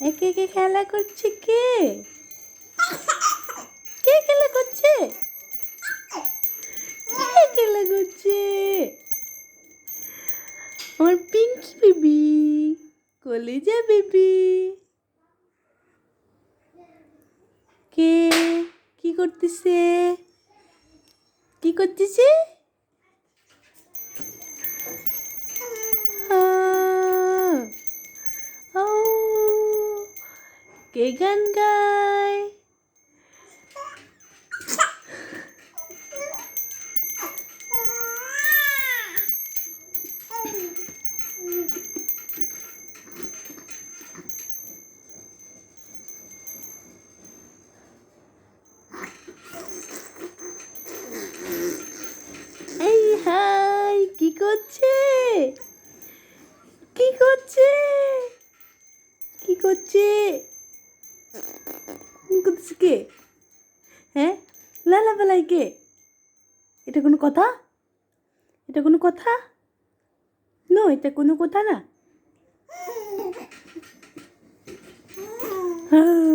একে একে খেলা করছে কে? কে খেলা করছে? কে খেলা করছে? আমার পিঙ্কি বেবি, কলেজা বেবি। কে? কি করতেছে? কি করতেছে? কে গান গায়? এই হাই কি করছে? কি করছে? কি করছে? কি কে? হ্যাঁ? লালা বেলায় কে? এটা কোনো কথা? এটা কোনো কথা? নো এটা কোনো কথা না। আহ,